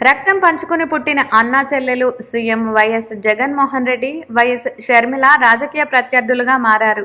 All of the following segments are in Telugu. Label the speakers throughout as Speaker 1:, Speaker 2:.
Speaker 1: రక్తం పంచుకుని పుట్టిన అన్నా చెల్లెలు CM YS Jaganmohan Reddy YS Sharmila రాజకీయ ప్రత్యర్థులుగా మారారు.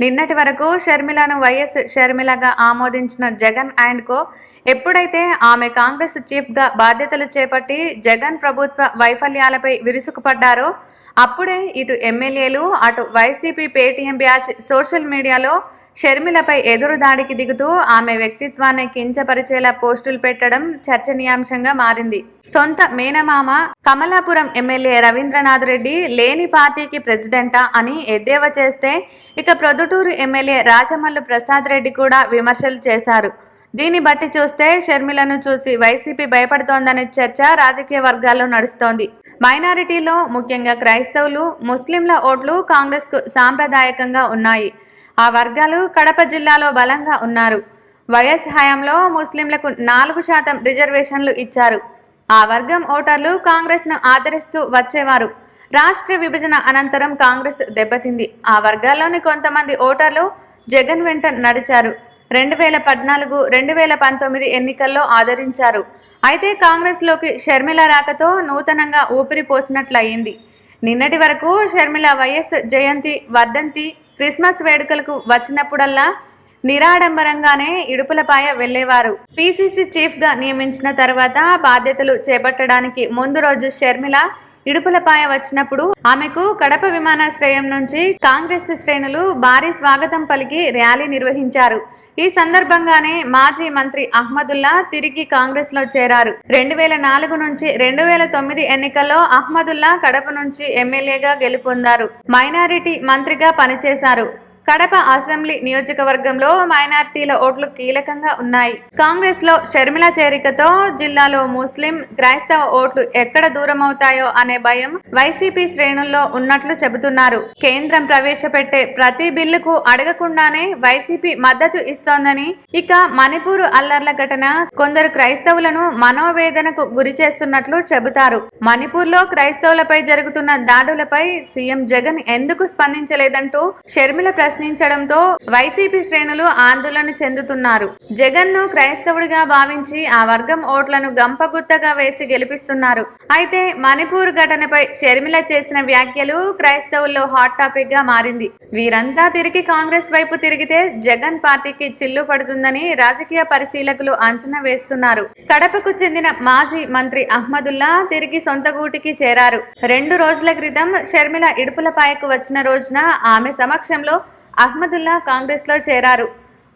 Speaker 1: నిన్నటి వరకు షర్మిలను వైఎస్ షర్మిలగా ఆమోదించిన జగన్ అండ్ కో ఎప్పుడైతే ఆమె కాంగ్రెస్ చీఫ్గా బాధ్యతలు చేపట్టి జగన్ ప్రభుత్వ వైఫల్యాలపై విరుచుకుపడ్డారో అప్పుడే ఇటు ఎమ్మెల్యేలు అటు వైసీపీ పేటీఎం బ్యాచ్ సోషల్ మీడియాలో షర్మిలపై ఎదురు దాడికి దిగుతూ ఆమె వ్యక్తిత్వాన్ని కించపరిచేలా పోస్టులు పెట్టడం చర్చనీయాంశంగా మారింది. సొంత మేనమామ కమలాపురం ఎమ్మెల్యే రవీంద్రనాథ్ రెడ్డి లేని పార్టీకి ప్రెసిడెంటా అని ఎద్దేవా చేస్తే ఇక ప్రొద్దుటూరు ఎమ్మెల్యే రాజమల్లు ప్రసాద్ రెడ్డి కూడా విమర్శలు చేశారు. దీన్ని బట్టి చూస్తే షర్మిలను చూసి వైసీపీ భయపడుతోందనే చర్చ రాజకీయ వర్గాల్లో నడుస్తోంది. మైనారిటీలో ముఖ్యంగా క్రైస్తవులు ముస్లింల ఓట్లు కాంగ్రెస్కు సాంప్రదాయకంగా ఉన్నాయి. ఆ వర్గాలు కడప జిల్లాలో బలంగా ఉన్నారు. వైఎస్ హయాంలో ముస్లింలకు నాలుగు శాతం రిజర్వేషన్లు ఇచ్చారు. ఆ వర్గం ఓటర్లు కాంగ్రెస్ను ఆదరిస్తూ వచ్చేవారు. రాష్ట్ర విభజన అనంతరం కాంగ్రెస్ దెబ్బతింది. ఆ వర్గాల్లోని కొంతమంది ఓటర్లు జగన్ వెంట నడిచారు. రెండు వేల పద్నాలుగు రెండు వేల పంతొమ్మిది ఎన్నికల్లో ఆదరించారు. అయితే కాంగ్రెస్లోకి షర్మిల రాకతో నూతనంగా ఊపిరి పోసినట్లయింది. నిన్నటి వరకు షర్మిల వైఎస్ జయంతి వర్ధంతి క్రిస్మస్ వేడుకలకు వచ్చినప్పుడల్లా నిరాడంబరంగానే ఇడుపులపాయ వెళ్ళేవారు పీసీసీ చీఫ్గా నియమించిన తర్వాత బాధ్యతలు చేపట్టడానికి ముందు రోజు షర్మిల ఇడుపులపాయ వచ్చినప్పుడు ఆమెకు కడప విమానాశ్రయం నుంచి కాంగ్రెస్ శ్రేణులు భారీ స్వాగతం పలికి ర్యాలీ నిర్వహించారు. ఈ సందర్భంగానే మాజీ మంత్రి అహ్మదుల్లా తిరిగి కాంగ్రెస్లో చేరారు. రెండు వేల నాలుగు నుంచి రెండు వేల తొమ్మిది ఎన్నికల్లో అహ్మదుల్లా కడప నుంచి ఎమ్మెల్యేగా గెలుపొందారు. మైనారిటీ మంత్రిగా పనిచేశారు. కడప అసెంబ్లీ నియోజకవర్గంలో మైనార్టీల ఓట్లు కీలకంగా ఉన్నాయి. కాంగ్రెస్లో షర్మిల చేరికతో జిల్లాలో ముస్లిం క్రైస్తవ ఓట్లు ఎక్కడ దూరమవుతాయో అనే భయం వైసీపీ శ్రేణుల్లో ఉన్నట్లు చెబుతున్నారు. కేంద్రం ప్రవేశపెట్టే ప్రతి బిల్లుకు అడగకుండానే వైసీపీ మద్దతు ఇస్తోందని ఇక మణిపూర్ అల్లర్ల ఘటన కొందరు క్రైస్తవులను మనోవేదనకు గురి చేస్తున్నట్లు చెబుతారు. మణిపూర్లో క్రైస్తవులపై జరుగుతున్న దాడులపై సీఎం జగన్ ఎందుకు స్పందించలేదంటూ షర్మిల ప్రశ్నించడంతో వైసీపీ శ్రేణులు ఆందోళన చెందుతున్నారు. జగన్ను క్రైస్తవుడిగా భావించి ఆ వర్గం ఓట్లను గంపగుత్తగా వేసి గెలిపిస్తున్నారు. అయితే మణిపూర్ ఘటనపై షర్మిల చేసిన వ్యాఖ్యలు క్రైస్తవుల్లో హాట్ టాపిక్గా మారింది. వీరంతా తిరిగి కాంగ్రెస్ వైపు తిరిగితే జగన్ పార్టీకి చిల్లు పడుతుందని రాజకీయ పరిశీలకులు అంచనా వేస్తున్నారు. కడపకు చెందిన మాజీ మంత్రి అహ్మదుల్లా తిరిగి సొంత గూటికి చేరారు. రెండు రోజుల క్రితం షర్మిల ఇడుపులపాయకు వచ్చిన రోజున ఆమె సమక్షంలో అహ్మదుల్లా కాంగ్రెస్లో చేరారు.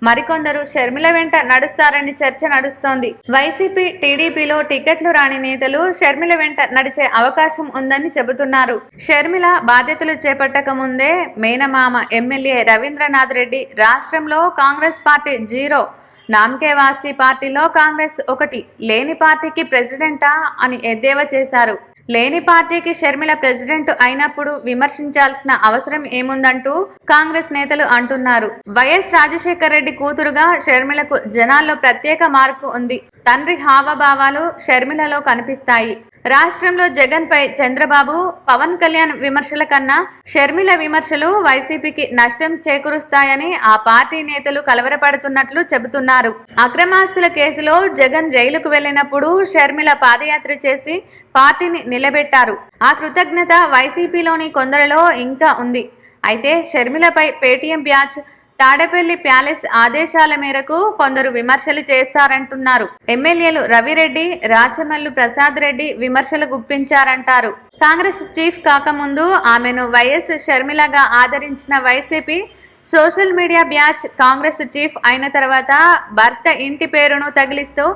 Speaker 1: మరికొందరు షర్మిల వెంట నడుస్తారని చర్చ నడుస్తోంది. వైసీపీ టీడీపీలో టికెట్లు రాని నేతలు షర్మిల వెంట నడిచే అవకాశం ఉందని చెబుతున్నారు. షర్మిల బాధ్యతలు చేపట్టక ముందే మేనమామ ఎమ్మెల్యే రవీంద్రనాథ్ రెడ్డి రాష్ట్రంలో కాంగ్రెస్ పార్టీ జీరో నామకేవాసి పార్టీలో కాంగ్రెస్ ఒకటి లేని పార్టీకి ప్రెసిడెంటా అని ఎద్దేవా చేశారు. లేని పార్టీకి షర్మిల ప్రెసిడెంట్ అయినప్పుడు విమర్శించాల్సిన అవసరం ఏముందంటూ కాంగ్రెస్ నేతలు అంటున్నారు. వైఎస్ రాజశేఖర రెడ్డి కూతురుగా షర్మిలకు జనాల్లో ప్రత్యేక మార్పు ఉంది. తండ్రి హావభావాలు షర్మిలలో కనిపిస్తాయి. రాష్ట్రంలో జగన్ పై చంద్రబాబు పవన్ కళ్యాణ్ విమర్శల కన్నా షర్మిల విమర్శలు వైసీపీకి నష్టం చేకూరుస్తాయని ఆ పార్టీ నేతలు కలవరపడుతున్నట్లు చెబుతున్నారు. అక్రమాస్తుల కేసులో జగన్ జైలుకు వెళ్ళినప్పుడు షర్మిల పాదయాత్ర చేసి పార్టీని నిలబెట్టారు. ఆ కృతజ్ఞత వైసీపీలోని కొందరిలో ఇంకా ఉంది. అయితే షర్మిలపై పేటీఎం బ్యాచ్ తాడేపల్లి ప్యాలెస్ ఆదేశాల మేరకు కొందరు విమర్శలు చేస్తారంటున్నారు. ఎమ్మెల్యేలు రవిరెడ్డి రాచమల్లు ప్రసాద్ రెడ్డి విమర్శలు గుప్పించారంటారు. కాంగ్రెస్ చీఫ్ కాకముందు ఆమెను వైఎస్ షర్మిలగా ఆదరించిన YCP social media batch Congress chief అయిన తర్వాత భర్త ఇంటి పేరును తగిలిస్తూ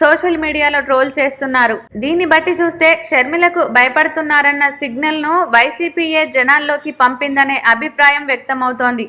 Speaker 1: సోషల్ మీడియాలో ట్రోల్ చేస్తున్నారు. దీన్ని బట్టి చూస్తే షర్మిలకు భయపడుతున్నారన్న సిగ్నల్ను వైసీపీఏ జనాల్లోకి పంపిందనే అభిప్రాయం వ్యక్తమవుతోంది.